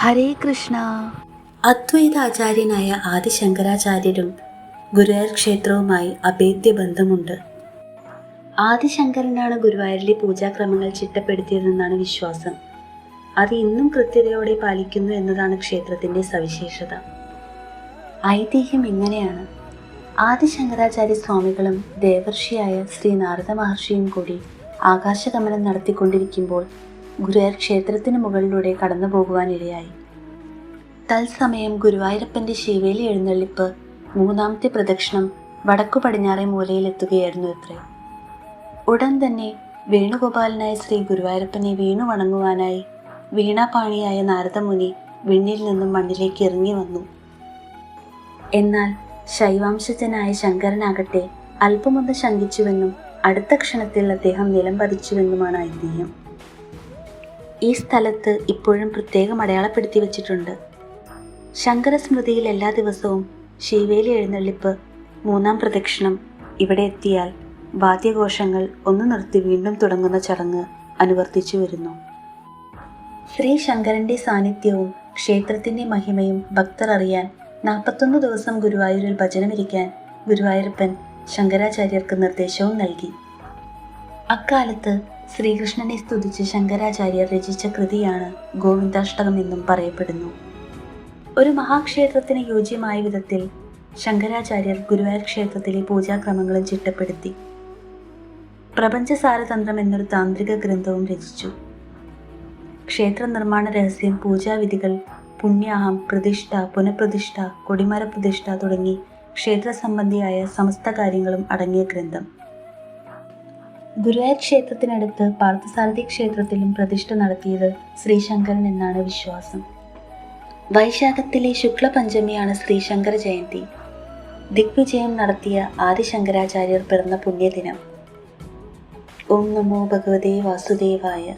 ഹരേ കൃഷ്ണ. അദ്വൈതാചാര്യനായ ആദിശങ്കരാചാര്യരും ഗുരുവായൂർ ക്ഷേത്രവുമായി അഭേദ്യ ബന്ധമുണ്ട്. ആദിശങ്കരനാണ് ഗുരുവായൂരിലെ പൂജാക്രമങ്ങൾ ചിട്ടപ്പെടുത്തിയതെന്നാണ് വിശ്വാസം. അത് ഇന്നും കൃത്യതയോടെ പാലിക്കുന്നു എന്നതാണ് ക്ഷേത്രത്തിന്റെ സവിശേഷത. ഐതിഹ്യം ഇങ്ങനെയാണ്. ആദിശങ്കരാചാര്യ സ്വാമികളും ദേവർഷിയായ ശ്രീ നാരദ മഹർഷിയും കൂടി ആകാശഗമനം നടത്തിക്കൊണ്ടിരിക്കുമ്പോൾ ഗുരുവായൂർ ക്ഷേത്രത്തിന് മുകളിലൂടെ കടന്നു പോകുവാനിടയായി തത്സമയം ഗുരുവായൂരപ്പന്റെ ശിവേലി എഴുന്നള്ളിപ്പ് മൂന്നാമത്തെ പ്രദക്ഷിണം വടക്കു പടിഞ്ഞാറെ മൂലയിലെത്തുകയായിരുന്നു അത്രേ ഉടൻ തന്നെ വേണുഗോപാലനായ ശ്രീ ഗുരുവായൂരപ്പനെ വീണു വണങ്ങുവാനായി വീണാപാണിയായ നാരദമുനി വിണ്ണിൽ നിന്നും മണ്ണിലേക്ക് ഇറങ്ങി വന്നു. എന്നാൽ ശൈവാംശജനായ ശങ്കരനാകട്ടെ അല്പമൊന്ന് ശങ്കിച്ചുവെന്നും അടുത്ത ക്ഷണത്തിൽ അദ്ദേഹം നിലം പതിച്ചുവെന്നുമാണ് ഐതിഹ്യം. ഈ സ്ഥലത്ത് ഇപ്പോഴും പ്രത്യേകം അടയാളപ്പെടുത്തി വച്ചിട്ടുണ്ട്. ശങ്കരസ്മൃതിയിൽ എല്ലാ ദിവസവും ശിവേലി എഴുന്നള്ളിപ്പ് മൂന്നാം പ്രദക്ഷിണം ഇവിടെ എത്തിയാൽ വാദ്യഘോഷങ്ങൾ ഒന്ന് നിർത്തി വീണ്ടും തുടങ്ങുന്ന ചടങ്ങ് അനുവർത്തിച്ചു വരുന്നു. ശ്രീ ശങ്കരന്റെ സാന്നിധ്യവും ക്ഷേത്രത്തിന്റെ മഹിമയും ഭക്തർ അറിയാൻ നാൽപ്പത്തൊന്ന് ദിവസം ഗുരുവായൂരിൽ ഭജനമിരിക്കാൻ ഗുരുവായൂരപ്പൻ ശങ്കരാചാര്യർക്ക് നിർദ്ദേശവും നൽകി. അക്കാലത്ത് ശ്രീകൃഷ്ണനെ സ്തുതിച്ച് ശങ്കരാചാര്യർ രചിച്ച കൃതിയാണ് ഗോവിന്ദാഷ്ടകം എന്നും പറയപ്പെടുന്നു. ഒരു മഹാക്ഷേത്രത്തിന് യോജ്യമായ വിധത്തിൽ ശങ്കരാചാര്യർ ഗുരുവായൂർ ക്ഷേത്രത്തിലെ പൂജാക്രമങ്ങളും ചിട്ടപ്പെടുത്തി. പ്രപഞ്ചസാരതന്ത്രം എന്നൊരു താന്ത്രിക ഗ്രന്ഥവും രചിച്ചു. ക്ഷേത്ര നിർമ്മാണ രഹസ്യം പൂജാവിധികൾ പുണ്യാഹം പ്രതിഷ്ഠ പുനഃപ്രതിഷ്ഠ കൊടിമര പ്രതിഷ്ഠ തുടങ്ങി ക്ഷേത്ര സംബന്ധിയായ സമസ്ത കാര്യങ്ങളും അടങ്ങിയ ഗ്രന്ഥം. ഗുരുവായൂർ ക്ഷേത്രത്തിനടുത്ത് പാർത്ഥസാരഥി ക്ഷേത്രത്തിലും പ്രതിഷ്ഠ നടത്തിയത് ശ്രീശങ്കരൻ എന്നാണ് വിശ്വാസം. വൈശാഖത്തിലെ ശുക്ലപഞ്ചമിയാണ് ശ്രീശങ്കര ജയന്തി. ദിഗ്വിജയം നടത്തിയ ആദിശങ്കരാചാര്യർ പിറന്ന പുണ്യദിനം. ഓം നമോ ഭഗവതേ വാസുദേവായ